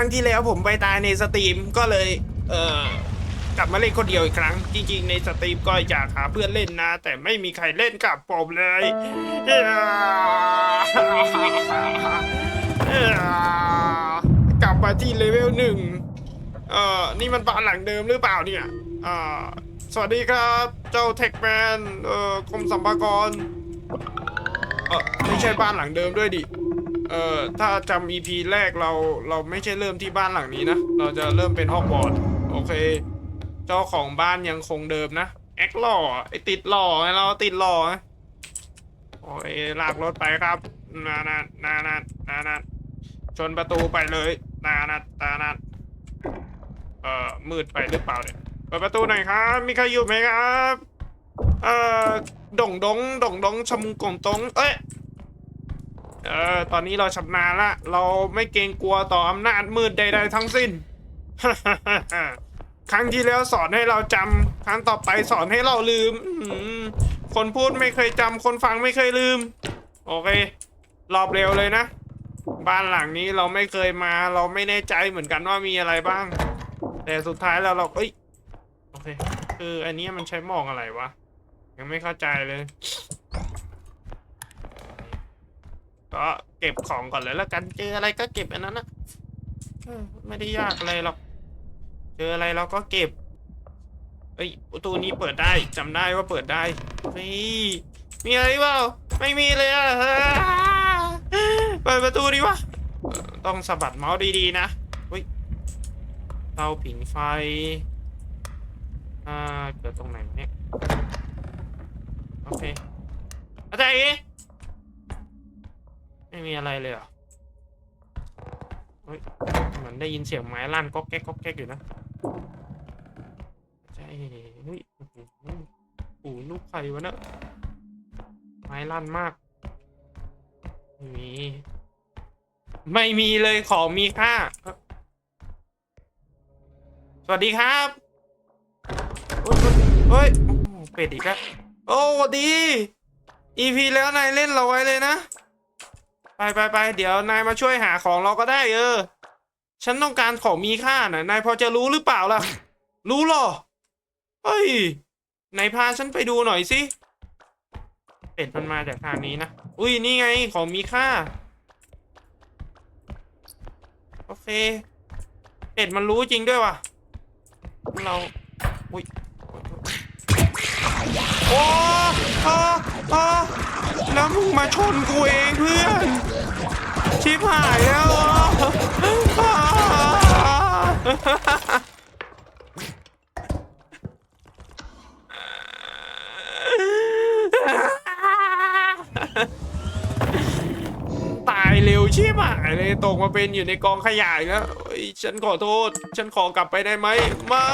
รั้งที่แล้วผมไปตายในสตรีมก็เลย เออกลับมาเล่นคนเดียวอีกครั้ง จริง ๆ ในสตรีมก็อยากหาเพื่อนเล่นนะ แต่ไม่มีใครเล่นกับผมเลยกลับมาที่เลเวลหนึ่งเอ่อนี่มันบ้านหลังเดิมหรือเปล่าเนี่ยอ่าสวัสดีครับ เจ้าเทคแมนเอ่อกรมสัมภากรเออไม่ใช่บ้านหลังเดิมด้วยดิ เอ่อถ้าจำ EP แรกเราเราไม่ใช่เริ่มที่บ้านหลังนี้นะ เราจะเริ่มเป็นฮอกวอตส์โอเค เจ้าของบ้านยังคงเดิมนะ แอคหล่อไอติดหล่อไงเราติดหล่อไงโอ้ยลากรถไปครับนานานานานานาชนประตูไปเลยนานาตานาเอ่อมืดไปหรือเปล่าเนี่ยเปิดประตูหน่อยครับ มีใครอยู่ไหมครับ เอ่อด่งดงด่งดงชมุงกงตง เอ้ย เออตอนนี้เราชำนาญละ เราไม่เกรงกลัวต่ออำนาจมืดใดๆทั้งสิ้น ครั้งที่แล้วสอนให้เราจำครั้งต่อไปสอนให้เราลืมคนพูดไม่เคยจำคนฟังไม่เคยลืม โอเค รอบเร็วเลยนะ บ้านหลังนี้เราไม่เคยมา เราไม่แน่ใจเหมือนกันว่ามีอะไรบ้าง แต่สุดท้ายแล้วเราเอ้ยโอเค คืออันนี้มันใช้มองอะไรวะ ยังไม่เข้าใจเลย ก็เก็บของก่อนเลยแล้วกัน เจออะไรก็เก็บอันนั้นนะเออไม่ได้ยากอะไรหรอก เจออะไรเราก็เก็บ เอ้ยประตูนี้เปิดได้จำได้ว่าเปิดได้เฮ้ยมีอะไรเปล่า ไม่มีเลยอะเฮ้ยเปิดประตูดิวะเอ่อต้องสะบัดเมาส์ดีๆนะเฮ้ยเตาผิงไฟ อ่าเกิดตรงไหนวะเนี่ย โอเคอาจารย์เอ ไม่มีอะไรเลยเหรอเฮ้ยเหมือนได้ยินเสียงไม้ลั่นก๊อกแก๊กก๊อกแก๊กอยู่นะอาจารย์เฮ้ยโอ้โหโอ้ลูกไข่วะเนะไม้ลั่นมากไม่มี ไม่มีเลยของมีค่า สวัสดีครับเฮ้ยโอ้โหเป็ดอีกแล้วโอ้ดี EP แล้วนายเล่นเราไว้เลยนะ ไปไปไปเดี๋ยวนายมาช่วยหาของเราก็ได้เออ ฉันต้องการของมีค่าน่ะ นายพอจะรู้หรือเปล่าล่ะ รู้หรอ เฮ้ยนายพาฉันไปดูหน่อยสิ เป็ดมันมาจากทางนี้นะ อุ้ยนี่ไงของมีค่า โอเค เป็ดมันรู้จริงด้วยว่ะ เรา อุ้ย โอ้โอ้โอ้แล้วมึงมาชนกูเองเพื่อน ชิบหายแล้วอะอ่าตายเร็วชิบหายเลยตกมาเป็นอยู่ในกองขยะอีกแล้วฉันขอโทษ ฉันขอกลับไปได้ไหมมา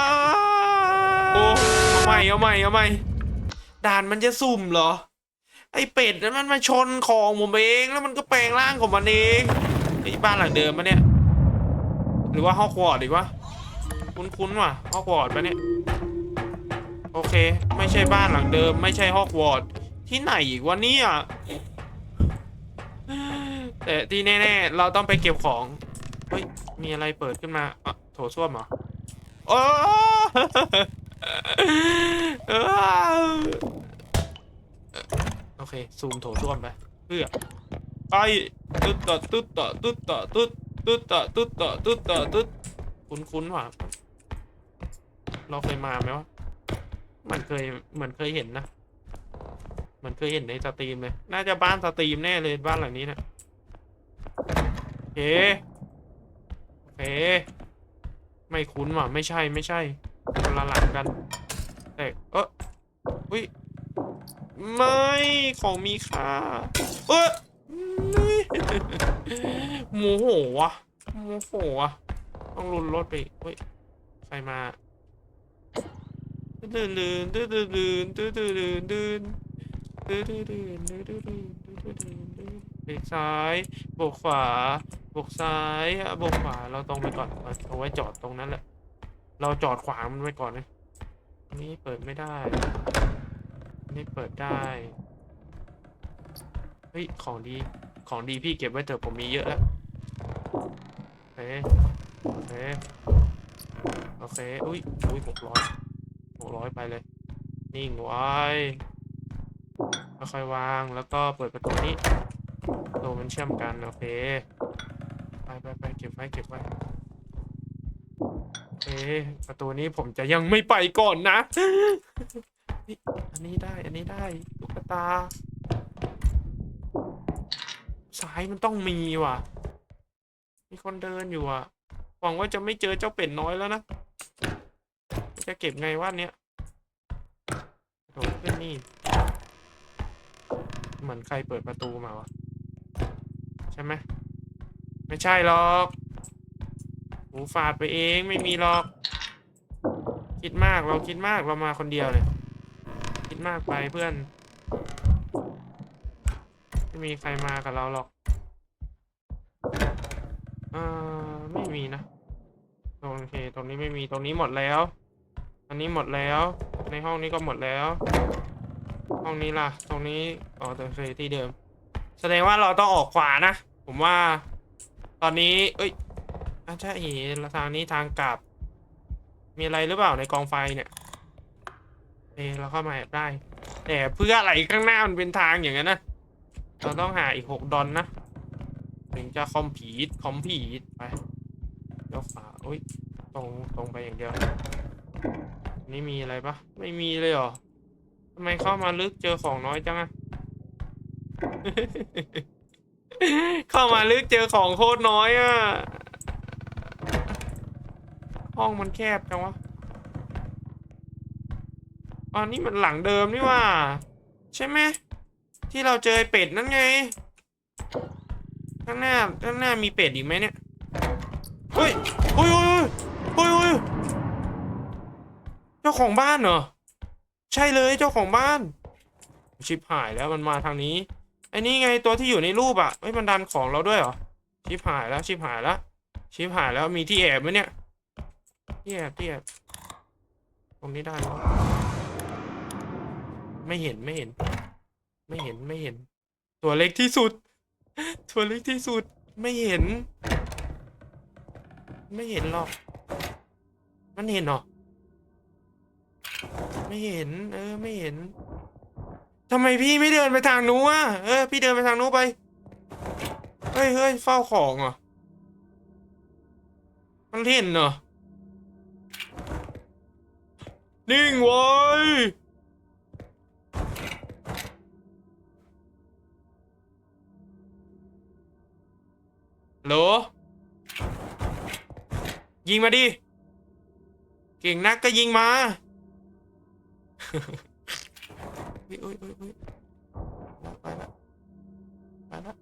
โอ้เอาใหม่เอาใหม่เอาใหม่ ด่านมันจะสุ่มเหรอ ไอเป็ดนั้นมันมาชนของผมเองแล้วมันก็แปลงร่างของมันเองไอบ้านหลังเดิมปะเนี่ย หรือว่าฮอกวอตส์ดีวะคุ้นๆว่ะฮอกวอตส์ปะเนี่ยโอเค ไม่ใช่บ้านหลังเดิม ไม่ใช่ฮอกวอตส์ที่ไหนอีกวะเนี่ยแต่ที่แน่ๆ เราต้องไปเก็บของ เฮ้ย มีอะไรเปิดขึ้นมาอะโถส้วมเหรอโอ้เออ โอเค ซูมโถส้วมไป เพื่อไปตึ๊ดต่อตึ๊ดต่อตึ๊ดต่อตึ๊ดตึ๊ดต่อตึ๊ดต่อตึ๊ดต่อตึ๊ดคุ้นคุ้นว่ะ เราเคยมาไหมวะมันเคยเหมือนเคยเห็นนะมือนเคยเห็นในสตรีมเลย น่าจะบ้านสตรีมแน่เลยบ้านหลังนี้นะโอเคโอเค ไม่คุ้นว่ะ ไม่ใช่ไม่ใช่ คนละหลังกันแต่เอออุ้ยไม่ของมีค่าเออโมโหวะโมโหวะต้องรุนรถไปเฮ้ยใครมาดืนดืนดืนดืนดืนดืนดืนดืนดืนดืนดืนดืนดืนดืนดืนดืนดืนดืนเบรกซ้ายโบกขวาโบกซ้ายอะโบกขวาเราตรงไปก่อนเอาไว้จอดตรงนั้นแหละ เราจอดขวางมันไว้ก่อนนะนนี้เปิดไม่ได้นนี้เปิดได้ เฮ้ย ของดี ของดีพี่เก็บไว้เถอะผมมีเยอะแล้วโอเคโอเค โอเค อุ้ยอุ้ยหกร้อยหกร้อยไปเลย นิ่งไว้ค่อยๆวาง แล้วก็เปิดประตูนี้ประตูมันเชื่อมกัน โอเค ไปไปไปเก็บไว้ เก็บไว้ เค ประตูนี้ผมจะยังไม่ไปก่อนนะอันนี้ได้ อันนี้ได้ตุ๊กตาสายมันต้องมีว่ะ มีคนเดินอยู่อะ หวังว่าจะไม่เจอเจ้าเป็ดน้อยแล้วนะ จะเก็บไงวะเนี้ยโดดขึ้นนี่ เหมือนใครเปิดประตูมาวะ ใช่ไหม ไม่ใช่หรอก หูฝาดไปเองไม่มีหรอก คิดมากเราคิดมากเรามาคนเดียวเลยคิดมากไปเพื่อน ไม่มีใครมากับเราหรอกเออไม่มีนะโอเค ตรงนี้ไม่มีตรงนี้หมดแล้ว อันนี้หมดแล้ว ในห้องนี้ก็หมดแล้ว ห้องนี้ล่ะ ตรงนี้อ๋อโอเคที่เดิม แสดงว่าเราต้องออกขวานะ ผมว่า ตอนนี้ เอ้ย อาจจะเห็นทางนี้ทางกลับ มีอะไรหรือเปล่าในกองไฟเนี่ยเออเราเข้ามาแอบได้ แต่เพื่ออะไรข้างหน้ามันเป็นทางอย่างนั้นนะเราต้องหาอีกหกดอลนะถึงจะคอมพีทคอมพีทไปเลี้ยวขวาอุ้ยตรงตรงไปอย่างเดียวนี่มีอะไรปะไม่มีเลยเหรอทำไมเข้ามาลึกเจอของน้อยจังอะเข้ามาลึกเจอของโคตรน้อยอะ ห้องมันแคบจังวะอ๋อนี่มันหลังเดิมนี่ว่า ใช่ไหมที่เราเจอเป็ดนั่นไง ข้างหน้าข้างหน้ามีเป็ดอีกไหมเนี่ยเฮ้ยเฮ้ยเฮ้ยเฮ้ยเจ้าของบ้านเหรอใช่เลยเจ้าของบ้าน ชิบหายแล้วมันมาทางนี้ไอ้นี่ไงตัวที่อยู่ในรูปอะเฮ้ยมันดันของเราด้วยเหรอชิบหายแล้วชิบหายแล้วชิบหายแล้วมีที่แอบไหมเนี่ย ที่แอบที่แอบตรงนี้ได้แล้วไม่เห็นไม่เห็น ไม่เห็นไม่เห็น ตัวเล็กที่สุด ตัวเล็กที่สุดไม่เห็น ไม่เห็นหรอก มันเห็นหรอไม่เห็น เออ ไม่เห็นทำไมพี่ไม่เดินไปทางนู้นอะเออ พี่เดินไปทางนู้นไป เฮ้ยเฮ้ยเฝ้าของเหรอ มันเห็นเหรอ นิ่งไว้ โหล ยิงมาดิ เก่งนักก็ยิงมาเฮ้ยเฮ้ยเฮ้ยเฮ้ยไปละไปละ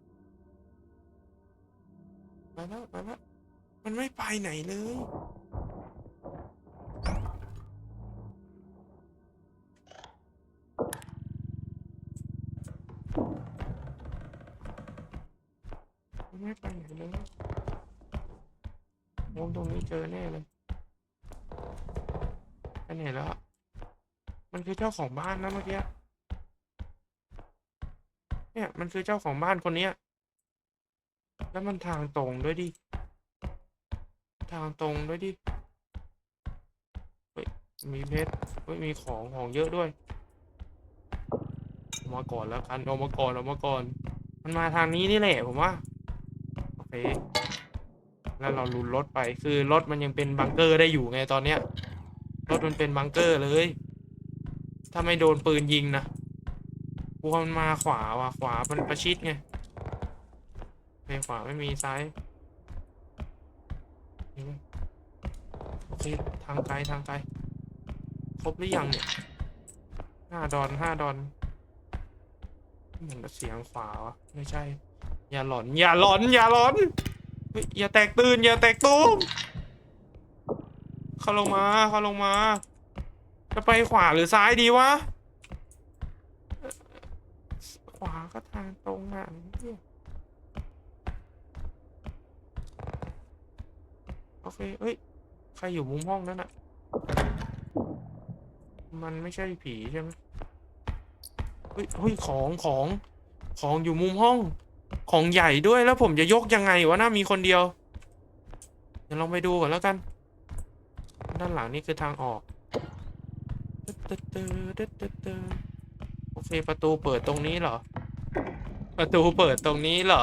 ไปละไปละมันไม่ไปไหนเลย เจอแน่เลยไปไหนแล้ว มันคือเจ้าของบ้านนะเมื่อกี้ เนี่ยมันคือเจ้าของบ้านคนเนี้ย แล้วมันทางตรงด้วยดิ ทางตรงด้วยดิ เฮ้ย มีเพชร เฮ้ย มีของของเยอะด้วยเอามาก่อนแล้วกันเอามาก่อนเอามาก่อน มันมาทางนี้นี่แหละผมว่า โอเค แล้วเราลุนรถไปคือรถมันยังเป็นบังเกอร์ได้อยู่ไงตอนเนี้ยรถมันเป็นบังเกอร์เลย ถ้าไม่โดนปืนยิงนะกลัวมันมาขวาว่ะขวามันประชิดไงไม่ขวาไม่มีซ้ายโอเคทางไกลทางไกลครบหรือยังเนี่ยห้าดอนห้าดอนเหมือนเสียงขวาวะไม่ใช่ อย่าหลอน อย่าหลอน อย่าหลอน เฮ้ยอย่าแตกตื่นอย่าแตกตูมเขาลงมาเขาลงมา จะไปขวาหรือซ้ายดีวะ ขวาก็ทางตรงอะเนี่ยโอเคเอ้ย ใครอยู่มุมห้องนั้นอะมันไม่ใช่ผีใช่ไหมเฮ้ยเฮ้ยของของของอยู่มุมห้อง ของใหญ่ด้วยแล้วผมจะยกยังไงวะน่ามีคนเดียวเดี๋ยวลองไปดูก่อนแล้วกัน ด้านหลังนี่คือทางออกโอเคประตูเปิดตรงนี้เหรอ ประตูเปิดตรงนี้เหรอ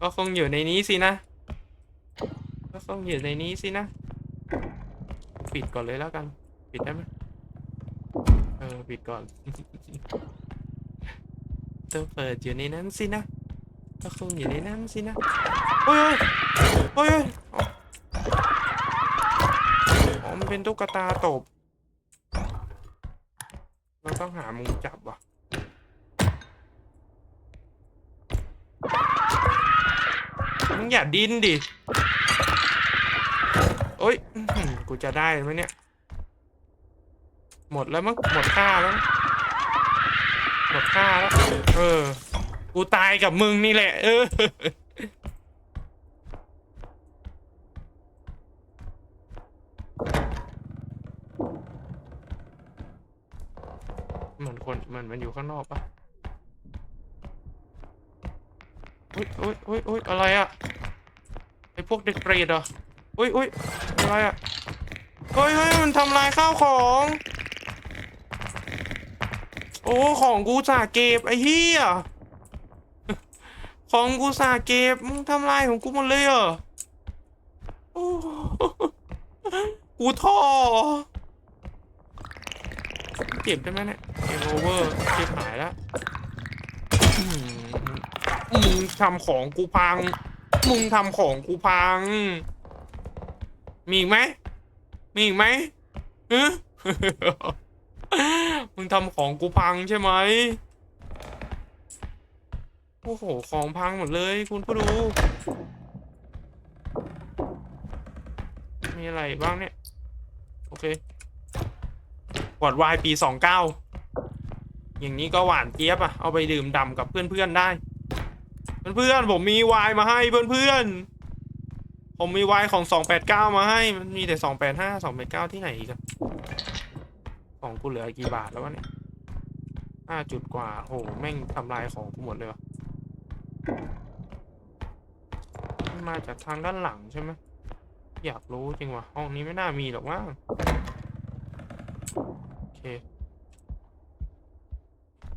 ก็คงอยู่ในนี้สินะ ก็คงอยู่ในนี้สินะ ปิดก่อนเลยแล้วกัน ปิดได้ไหมเออปิดก่อนตัวเปิดอยู่ในนั้นสินะ ก็คงอยู่ในนั้นสินะโอ้ยโอ้ยโอ้ยอ๋อมันเป็นตุ๊กตาตบ เราต้องหามุมจับว่ะมึงอย่าดิ้นดิโอ้ยกูจะได้ไหมเนี่ย หมดแล้วมั้งหมดค่าแล้ว หมดค่าแล้ว เออ กูตายกับมึงนี่แหละ เออ เหมือนคนเหมือนมันอยู่ข้างนอกปะอุ้ยอุ้ยอุ้ยอุ้ยอะไรอะไอพวกเด็กเปรตเหรออุ้ยอุ้ยอะไรอะเฮ้ยเฮ้ยมันทำลายข้าวของ โอ้ ของกูสาเก็บไอ้เหี้ย ของกูสาเก็บมึงทำลายของกูหมดเลยเหรอโอ้กูท่อเก็บได้ไหมเนี่ยเกมโอเวอร์เก็บหายแล้วมึงทำของกูพัง มึงทำของกูพัง มีอีกไหมมีอีกไหมฮะมึงทำของกูพังใช่ไหม โอ้โห ของพังหมดเลยคุณผู้ดู มีอะไรบ้างเนี่ย โอเคขวดวน์ปีสองเก้าอย่างนี้ก็หวานเจี๊ยบอะเอาไปดื่มด่ำกับเพื่อนๆได้ เพื่อนๆผมมีวน์มาให้เพื่อนๆ ผมมีวน์ของสองแปดเก้ามาให้ มันมีแต่สองแปดห้าสองแปดเก้าที่ไหนอีกอะของกูเหลือกี่บาทแล้ววะเนี่ยห้าจุดกว่า โห แม่งทำลายของกูหมดเลยวะ มันมาจากทางด้านหลังใช่ไหมอยากรู้จริงว่ะห้องนี้ไม่น่ามีหรอกว่าโอเคโอเค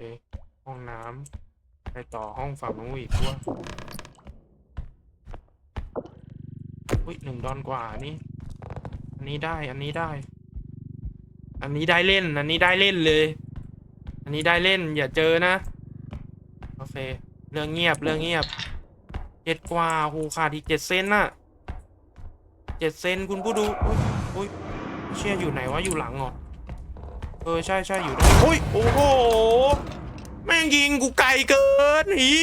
ห้องน้ำไปต่อห้องฝั่งนู้นอีกว่าอุ้ยหนึ่งดอนกว่านี่อันนี้ได้อันนี้ได้ อันนี้ได้เล่น อันนี้ได้เล่นเลย อันนี้ได้เล่นอย่าเจอนะโอเค เรื่องเงียบเรื่องเงียบเจ็ดกว่าหูขาดอีกเจ็ดเซนน่ะเจ็ดเซนคุณผู้ดูอุ้ยอุ้ยเชี่ยอยู่ไหนวะอยู่หลังเหรอเออใช่ใช่อยู่ได้โอ้ยโอ้โหแม่งยิงกูไกลเกินอี